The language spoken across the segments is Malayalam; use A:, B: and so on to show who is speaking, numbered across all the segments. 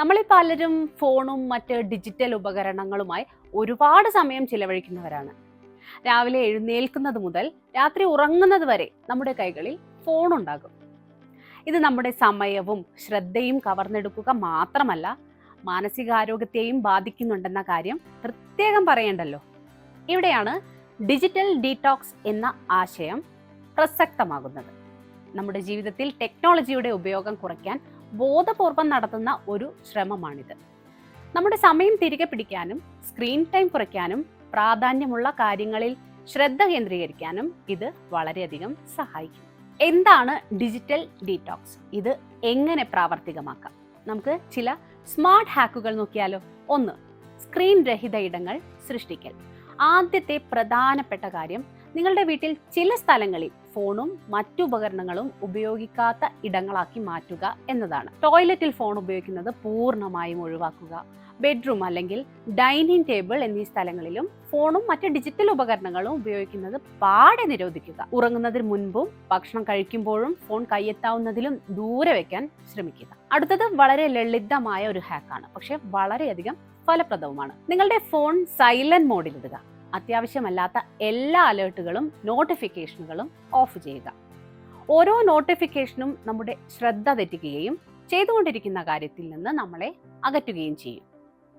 A: നമ്മളിൽ പലരും ഫോണും മറ്റ് ഡിജിറ്റൽ ഉപകരണങ്ങളുമായി ഒരുപാട് സമയം ചിലവഴിക്കുന്നവരാണ്. രാവിലെ എഴുന്നേൽക്കുന്നത് മുതൽ രാത്രി ഉറങ്ങുന്നത് വരെ നമ്മുടെ കൈകളിൽ ഫോൺ ഉണ്ടാകും. ഇത് നമ്മുടെ സമയവും ശ്രദ്ധയും കവർന്നെടുക്കുക മാത്രമല്ല മാനസികാരോഗ്യത്തെയും ബാധിക്കുന്നുണ്ടെന്ന കാര്യം പ്രത്യേകം പറയണ്ടല്ലോ. ഇവിടെയാണ് ഡിജിറ്റൽ ഡീടോക്സ് എന്ന ആശയം പ്രസക്തമാകുന്നത്. നമ്മുടെ ജീവിതത്തിൽ ടെക്നോളജിയുടെ ഉപയോഗം കുറയ്ക്കാൻ ബോധപൂർവം നടത്തുന്ന ഒരു ശ്രമമാണിത്. നമ്മുടെ സമയം തിരികെ പിടിക്കാനും സ്ക്രീൻ ടൈം കുറയ്ക്കാനും പ്രാധാന്യമുള്ള കാര്യങ്ങളിൽ ശ്രദ്ധ കേന്ദ്രീകരിക്കാനും ഇത് വളരെയധികം സഹായിക്കും. എന്താണ് ഡിജിറ്റൽ ഡീടോക്സ്? ഇത് എങ്ങനെ പ്രാവർത്തികമാക്കാം? നമുക്ക് ചില സ്മാർട്ട് ഹാക്കുകൾ നോക്കിയാലോ? ഒന്ന് സ്ക്രീൻ രഹിത ഇടങ്ങൾ സൃഷ്ടിക്കൽ. ആദ്യത്തെ പ്രധാനപ്പെട്ട കാര്യം നിങ്ങളുടെ വീട്ടിൽ ചില സ്ഥലങ്ങളിൽ ഫോണും മറ്റു ഉപകരണങ്ങളും ഉപയോഗിക്കാത്ത ഇടങ്ങളാക്കി മാറ്റുക എന്നതാണ്. ടോയ്ലറ്റിൽ ഫോൺ ഉപയോഗിക്കുന്നത് പൂർണമായും ഒഴിവാക്കുക. ബെഡ്റൂം അല്ലെങ്കിൽ ഡൈനിങ് ടേബിൾ എന്നീ സ്ഥലങ്ങളിലും ഫോണും മറ്റ് ഡിജിറ്റൽ ഉപകരണങ്ങളും ഉപയോഗിക്കുന്നത് പാടെ നിരോധിക്കുക. ഉറങ്ങുന്നതിന് മുൻപും ഭക്ഷണം കഴിക്കുമ്പോഴും ഫോൺ കൈയെത്താവുന്നതിലും ദൂരെ വെക്കാൻ ശ്രമിക്കുക. അടുത്തത് വളരെ ലളിതമായ ഒരു ഹാക്കാണ് പക്ഷെ വളരെയധികം ഫലപ്രദവുമാണ്. നിങ്ങളുടെ ഫോൺ സൈലന്റ് മോഡിൽ ഇടുക. അത്യാവശ്യമല്ലാത്ത എല്ലാ അലേർട്ടുകളും നോട്ടിഫിക്കേഷനുകളും ഓഫ് ചെയ്യുക. ഓരോ നോട്ടിഫിക്കേഷനും നമ്മുടെ ശ്രദ്ധ തെറ്റിക്കുകയും ചെയ്തുകൊണ്ടിരിക്കുന്ന കാര്യത്തിൽ നിന്ന് നമ്മളെ അകറ്റുകയും ചെയ്യും.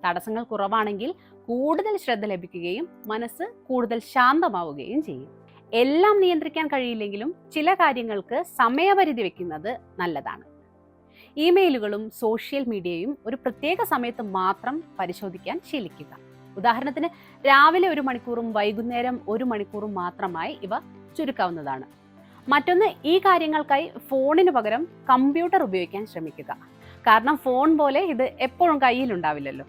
A: തടസ്സങ്ങൾ കുറവാണെങ്കിൽ കൂടുതൽ ശ്രദ്ധ ലഭിക്കുകയും മനസ്സ് കൂടുതൽ ശാന്തമാവുകയും ചെയ്യും. എല്ലാം നിയന്ത്രിക്കാൻ കഴിയില്ലെങ്കിലും ചില കാര്യങ്ങൾക്ക് സമയപരിധി വെക്കുന്നത് നല്ലതാണ്. ഇമെയിലുകളും സോഷ്യൽ മീഡിയയും ഒരു പ്രത്യേക സമയത്ത് മാത്രം പരിശോധിക്കാൻ ശീലിക്കുക. ഉദാഹരണത്തിന് രാവിലെ ഒരു മണിക്കൂറും വൈകുന്നേരം ഒരു മണിക്കൂറും മാത്രമായി ഇവ ചുരുക്കാവുന്നതാണ്. മറ്റൊന്ന് ഈ കാര്യങ്ങൾക്കായി ഫോണിന് പകരം കമ്പ്യൂട്ടർ ഉപയോഗിക്കാൻ ശ്രമിക്കുക. കാരണം ഫോൺ പോലെ ഇത് എപ്പോഴും കയ്യിൽ ഉണ്ടാവില്ലല്ലോ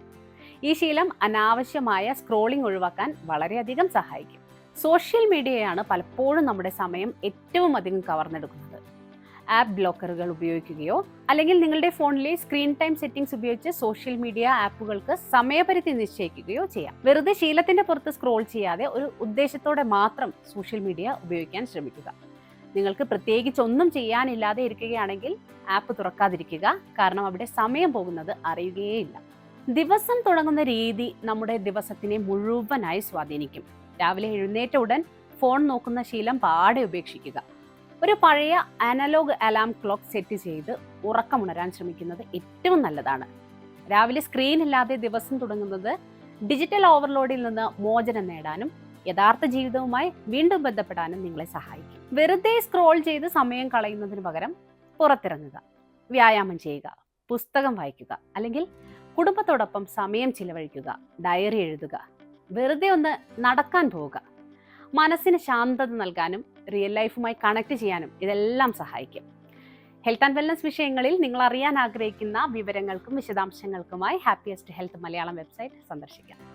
A: ഈ ശീലം അനാവശ്യമായ സ്ക്രോളിംഗ് ഒഴിവാക്കാൻ വളരെയധികം സഹായിക്കും. സോഷ്യൽ മീഡിയയാണ് പലപ്പോഴും നമ്മുടെ സമയം ഏറ്റവും അധികം കവർന്നെടുക്കുന്നത്. ആപ്പ് ബ്ലോക്കറുകൾ ഉപയോഗിക്കുകയോ അല്ലെങ്കിൽ നിങ്ങളുടെ ഫോണിലെ സ്ക്രീൻ ടൈം സെറ്റിംഗ്സ് ഉപയോഗിച്ച് സോഷ്യൽ മീഡിയ ആപ്പുകൾക്ക് സമയപരിധി നിശ്ചയിക്കുകയോ ചെയ്യാം. വെറുതെ ശീലത്തിന്റെ പുറത്ത് സ്ക്രോൾ ചെയ്യാതെ ഒരു ഉദ്ദേശത്തോടെ മാത്രം സോഷ്യൽ മീഡിയ ഉപയോഗിക്കാൻ ശ്രമിക്കുക. നിങ്ങൾക്ക് പ്രത്യേകിച്ച് ഒന്നും ചെയ്യാനില്ലാതെ ഇരിക്കുകയാണെങ്കിൽ ആപ്പ് തുറക്കാതിരിക്കുക. കാരണം അവിടെ സമയം പോകുന്നത് അറിയുകയേയില്ല. ദിവസം തുടങ്ങുന്ന രീതി നമ്മുടെ ദിവസത്തിനെ മുഴുവനായി സ്വാധീനിക്കും. രാവിലെ എഴുന്നേറ്റ ഉടൻ ഫോൺ നോക്കുന്ന ശീലം പാടെ ഉപേക്ഷിക്കുക. ഒരു പഴയ അനലോഗ് അലാം ക്ലോക്ക് സെറ്റ് ചെയ്ത് ഉറക്കമുണരാൻ ശ്രമിക്കുന്നത് ഏറ്റവും നല്ലതാണ്. രാവിലെ സ്ക്രീൻ ഇല്ലാതെ ദിവസം തുടങ്ങുന്നത് ഡിജിറ്റൽ ഓവർലോഡിൽ നിന്ന് മോചനം നേടാനും യഥാർത്ഥ ജീവിതവുമായി വീണ്ടും ബന്ധപ്പെടാനും നിങ്ങളെ സഹായിക്കും. വെറുതെ സ്ക്രോൾ ചെയ്ത് സമയം കളയുന്നതിന് പകരം പുറത്തിറങ്ങുക വ്യായാമം ചെയ്യുക പുസ്തകം വായിക്കുക അല്ലെങ്കിൽ കുടുംബത്തോടൊപ്പം സമയം ചിലവഴിക്കുക ഡയറി എഴുതുക വെറുതെ ഒന്ന് നടക്കാൻ പോവുക മനസ്സിന് ശാന്തത നൽകാനും റിയൽ ലൈഫുമായി കണക്ട് ചെയ്യാനും ഇതെല്ലാം സഹായിക്കും. ഹെൽത്ത് ആൻഡ് വെൽനസ് വിഷയങ്ങളിൽ നിങ്ങൾ അറിയാൻ ആഗ്രഹിക്കുന്ന വിവരങ്ങൾക്കും വിശദാംശങ്ങൾക്കുമായി ഹാപ്പിയസ്റ്റ് ഹെൽത്ത് മലയാളം വെബ്സൈറ്റ് സന്ദർശിക്കാം.